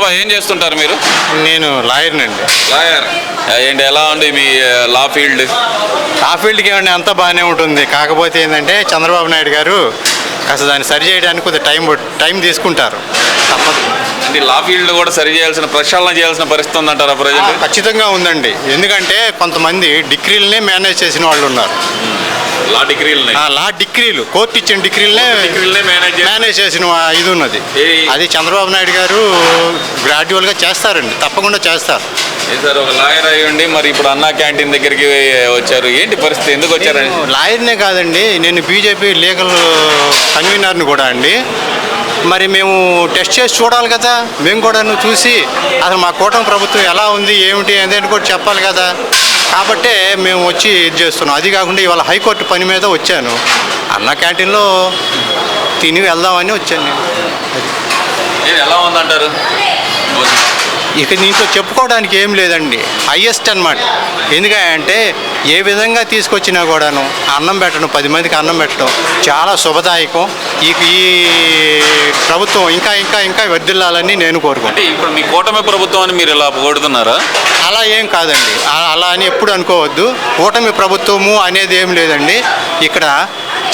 బాబా ఏం చేస్తుంటారు మీరు? నేను లాయర్నండి లాయర్. ఏంటి ఎలా ఉంది మీ లా ఫీల్డ్? ఆ ఫీల్డ్కి ఏమండి అంతా బాగానే ఉంటుంది. కాకపోతే ఏంటంటే చంద్రబాబు నాయుడు గారు కాస్త దాన్ని సరి చేయడానికి కొద్దిగా టైం టైం తీసుకుంటారు. తప్పదు. అంటే లా ఫీల్డ్ కూడా సరి చేయాల్సిన ప్రక్షాళన చేయాల్సిన పరిస్థితి ఉందంటారా ప్రజలు? ఖచ్చితంగా ఉందండి. ఎందుకంటే కొంతమంది డిగ్రీలనే మేనేజ్ చేసిన వాళ్ళు ఉన్నారు. లా డిగ్రీలు ఆ లా డిగ్రీలు. కోర్టు ఇచ్చిన డిగ్రీలనే మేనేజ్ చేసి- మేనేజ్ చేసిన ఇది ఉన్నది అది చంద్రబాబు నాయుడు గారు గ్రాడ్యువల్గా చేస్తారండి. తప్పకుండా చేస్తారు. సార్ ఒక లాయర్ అయ్యండి మరి ఇప్పుడు అన్నా క్యాంటీన్ దగ్గరికి వచ్చారు. ఏంటి పరిస్థితి? ఎందుకు వచ్చారండి లాయర్నే కాదండి. నేను బీజేపీ లీగల్ కన్వీనర్ని కూడా అండి. మరి మేము టెస్ట్ చేసి చూడాలి కదా. మేము కూడా చూసి అసలు మా కూటమి ప్రభుత్వం ఎలా ఉంది ఏమిటి అనేది కూడా చెప్పాలి కదా. కాబట్టే మేము వచ్చి ఇది చేస్తున్నాం. అది కాకుండా ఇవాళ హైకోర్టు పని మీద వచ్చాను. అన్న క్యాంటీన్లో తిని వెళ్దామని వచ్చాను నేను. ఎలా ఉందంటారు? ఇక దీంట్లో చెప్పుకోవడానికి ఏం లేదండి. హయ్యెస్ట్ అన్నమాట. ఎందుకంటే ఏ విధంగా తీసుకొచ్చినా కూడాను అన్నం పెట్టడం పది మందికి అన్నం పెట్టడం చాలా శుభదాయకం. ఈ ఈ ప్రభుత్వం ఇంకా ఇంకా ఇంకా వర్దిల్లాలని నేను కోరుకుంటాను ఇప్పుడు మీ కూటమి ప్రభుత్వం అని మీరు ఇలా పొగుడుతున్నారా అలా ఏం కాదండి. అలా అని ఎప్పుడు అనుకోవద్దు. కూటమి ప్రభుత్వము అనేది ఏం లేదండి. ఇక్కడ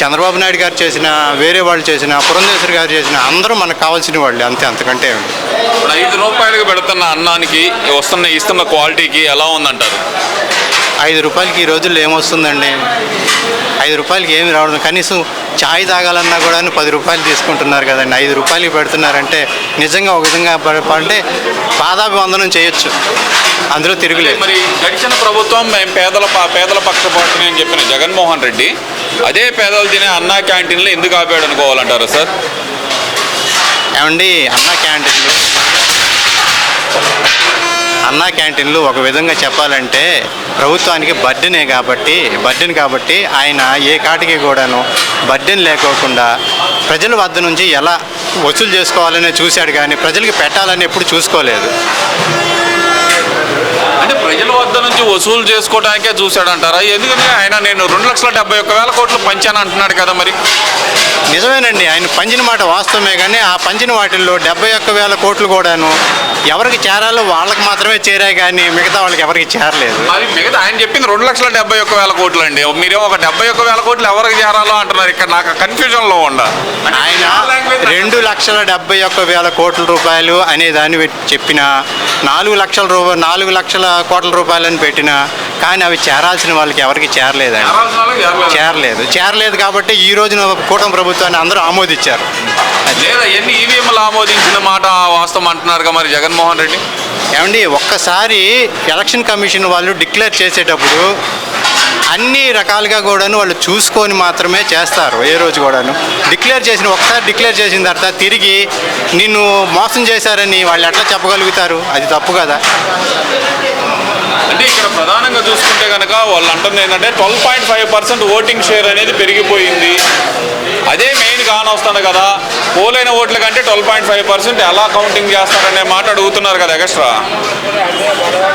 చంద్రబాబు నాయుడు గారు చేసిన వేరే వాళ్ళు చేసిన పురంధేశ్వరి గారు చేసిన అందరూ మనకు కావాల్సిన వాళ్ళే అంతే అంతకంటే ఇప్పుడు ఐదు రూపాయలకు పెడుతున్న అన్నానికి వస్తున్న ఇస్తున్న క్వాలిటీకి ఎలా ఉందంటారు? ఐదు రూపాయలకి ఈ రోజుల్లో ఏమొస్తుందండి? ఐదు రూపాయలకి ఏమి రావడం? కనీసం చాయ్ తాగాలన్నా కూడా పది రూపాయలు తీసుకుంటున్నారు కదండి. ఐదు రూపాయలకి పెడుతున్నారంటే నిజంగా ఒక విధంగా అంటే పాదాభివందనం చేయొచ్చు. అందులో తిరుగులేదు. మరి గడిచిన ప్రభుత్వం మేము పేదల పేదల పక్షపాటిని అని చెప్పిన జగన్మోహన్ రెడ్డి అదే పేదలు తినే అన్నా క్యాంటీన్లో ఎందుకు ఆపాడు అనుకోవాలంటారు సార్? ఏమండి అన్నా క్యాంటీన్లు అన్నా క్యాంటీన్లు ఒక విధంగా చెప్పాలంటే ప్రభుత్వానికి బడ్డెనే కాబట్టి బడ్డెన్ కాబట్టి ఆయన ఏ కాటికి కూడాను బడ్డెన్ లేకోకుండా ప్రజల వద్ద నుంచి ఎలా వసూలు చేసుకోవాలనే చూశాడు కానీ ప్రజలకి పెట్టాలని ఎప్పుడు చూసుకోలేదు. అంటే ప్రజల వద్ద నుంచి వసూలు చేసుకోవడానికే చూశాడంటారా? ఎందుకంటే ఆయన నేను రెండు లక్షల డెబ్బై ఒక్క వేల కోట్లు పంచాను అంటున్నాడు కదా మరి. నిజమేనండి. ఆయన పంచిన మాట వాస్తవమే కానీ ఆ పంచిన వాటిల్లో డెబ్బై ఒక్క వేల కోట్లు కూడాను ఎవరికి చేరాలో వాళ్ళకి మాత్రమే చేరాయి కానీ మిగతా వాళ్ళకి ఎవరికి చేరలేదు. మరి మిగతా ఆయన చెప్పింది రెండు లక్షల డెబ్బై ఒక్క వేల కోట్లు అండి మీరేమో ఒక డెబ్బై ఒక్క వేల కోట్లు ఎవరికి చేరాలో అంటున్నారు. ఇక్కడ నాకు కన్ఫ్యూజన్లో ఉండ. ఆయన రెండు లక్షల డెబ్బై ఒక్క వేల కోట్ల రూపాయలు అనే దాన్ని చెప్పిన నాలుగు లక్షల రూపా నాలుగు లక్షల కోట్ల రూపాయలని పెట్టిన కానీ అవి చేరాల్సిన వాళ్ళకి ఎవరికి చేరలేదండి. చేరలేదు. చేరలేదు. కాబట్టి ఈ రోజున కూటమి ప్రభుత్వాన్ని అందరూ ఆమోదించారు. లేదా ఎన్ని ఈవీఎంలు ఆమోదించిన మాట వాస్తవం అంటున్నారుగా మరి జగన్మోహన్ రెడ్డి? ఏమండి ఒక్కసారి ఎలక్షన్ కమిషన్ వాళ్ళు డిక్లేర్ చేసేటప్పుడు అన్ని రకాలుగా కూడాను వాళ్ళు చూసుకొని మాత్రమే చేస్తారు ఏ రోజు కూడాను. డిక్లేర్ చేసిన ఒకసారి డిక్లేర్ చేసిన తర్వాత తిరిగి నిన్ను మోసం చేశారని వాళ్ళు ఎట్లా చెప్పగలుగుతారు? అది తప్పు కదా. అంటే ఇక్కడ ప్రధానంగా చూసుకుంటే కనుక వాళ్ళు అంటుంది ఏంటంటే twelve point five percent voting share అనేది పెరిగిపోయింది. అదే మెయిన్ కానొస్తుంది కదా. పోలైన ఓట్ల కంటే ట్వెల్వ్ పాయింట్ ఫైవ్ పర్సెంట్ ఎలా కౌంటింగ్ చేస్తారనే మాట అడుగుతున్నారు కదా ఎక్స్ట్రా.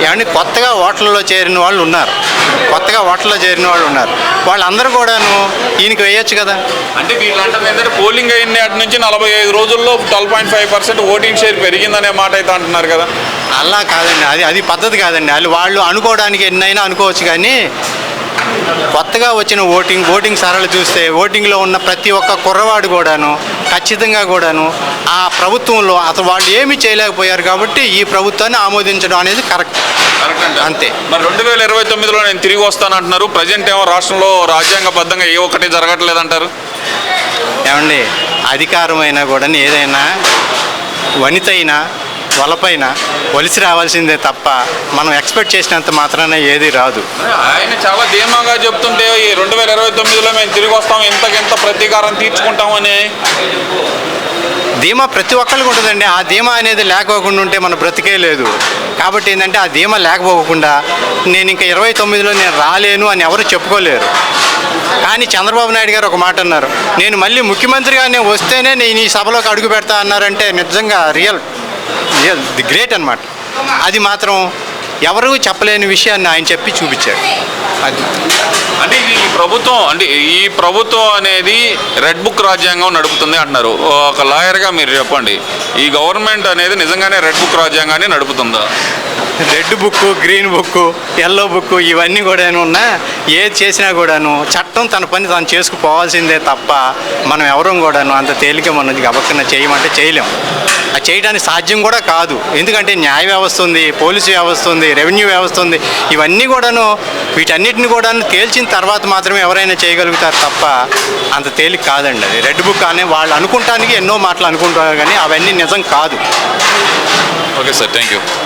ఏమండి కొత్తగా ఓట్లలో చేరిన వాళ్ళు ఉన్నారు. కొత్తగా ఓట్లలో చేరిన వాళ్ళు ఉన్నారు. వాళ్ళందరూ కూడాను ఈయనకి వేయొచ్చు కదా. అంటే వీళ్ళు అంటుంది ఏంటంటే పోలింగ్ అయిన నాటి నుంచి నలభై ఐదు రోజుల్లో twelve point five percent voting share పెరిగిందనే మాట అయితే అంటున్నారు కదా. అలా కాదండి. అది అది పద్ధతి కాదండి. వాళ్ళు వాళ్ళు అనుకోవడానికి ఎన్నైనా అనుకోవచ్చు కానీ కొత్తగా వచ్చిన ఓటింగ్ ఓటింగ్ సరళి చూస్తే ఓటింగ్లో ఉన్న ప్రతి ఒక్క కుర్రవాడు కూడాను ఖచ్చితంగా కూడాను ఆ ప్రభుత్వంలో అసలు వాళ్ళు ఏమీ చేయలేకపోయారు కాబట్టి ఈ ప్రభుత్వాన్ని ఆమోదించడం అనేది కరెక్ట్. అంతే. మరి రెండు వేల ఇరవై తొమ్మిదిలో నేను తిరిగి వస్తానంటున్నారు. ప్రజెంట్ ఏమో రాష్ట్రంలో రాజ్యాంగబద్ధంగా ఏ ఒక్కటి జరగట్లేదంటారు? ఏమండి అధికారమైనా కూడా ఏదైనా వనిత అయినా వలపైన వలిసి రావాల్సిందే తప్ప మనం ఎక్స్పెక్ట్ చేసినంత మాత్రాన ఏది రాదు. ఆయన చాలా ధీమాగా చెప్తుంటే ఈ రెండు వేల ఇరవై తొమ్మిదిలో మేము తిరిగి వస్తాం ఇంతకింత ప్రతీకారం తీర్చుకుంటామని ధీమా ప్రతి ఒక్కరికి ఉంటుందండి. ఆ ధీమా అనేది లేకోకుండా ఉంటే మన బ్రతికే లేదు. కాబట్టి ఏంటంటే ఆ ధీమా లేకపోకుండా నేను ఇంకా ఇరవై తొమ్మిదిలో నేను రాలేను అని ఎవరు చెప్పుకోలేరు. కానీ చంద్రబాబు నాయుడు గారు ఒక మాట అన్నారు. నేను మళ్ళీ ముఖ్యమంత్రిగా నేను వస్తేనే నేను ఈ సభలోకి అడుగు పెడతా అన్నారంటే నిజంగా రియల్. ది గ్రేట్ అన్నమాట. అది మాత్రం ఎవరు చెప్పలేని విషయాన్ని ఆయన చెప్పి చూపించాడు. అది. అంటే ఇది ఈ ప్రభుత్వం అంటే ఈ ప్రభుత్వం అనేది రెడ్ బుక్ రాజ్యాంగం నడుపుతుంది అంటున్నారు. ఒక లాయర్గా మీరు చెప్పండి. ఈ గవర్నమెంట్ అనేది నిజంగానే రెడ్ బుక్ రాజ్యాంగాన్ని నడుపుతుందా? Red book green book yellow book ఇవన్నీ కూడా ఉన్నా ఏది చేసినా కూడాను చట్టం తన పని తాను చేసుకుపోవాల్సిందే తప్ప మనం ఎవరం కూడాను అంత తేలిక మనది గబక్కన చేయమంటే చేయలేం. అది చేయడానికి సాధ్యం కూడా కాదు. ఎందుకంటే న్యాయ వ్యవస్థ ఉంది పోలీసు వ్యవస్థ ఉంది రెవెన్యూ వ్యవస్థ ఉంది. ఇవన్నీ కూడాను వీటన్నిటిని కూడా తేల్చిన తర్వాత మాత్రమే ఎవరైనా చేయగలుగుతారు తప్ప అంత తేలిక కాదండి అది. రెడ్ బుక్ అనే వాళ్ళు అనుకుంటానికి ఎన్నో మాటలు అనుకుంటారు కానీ అవన్నీ నిజం కాదు. Okay sir thank you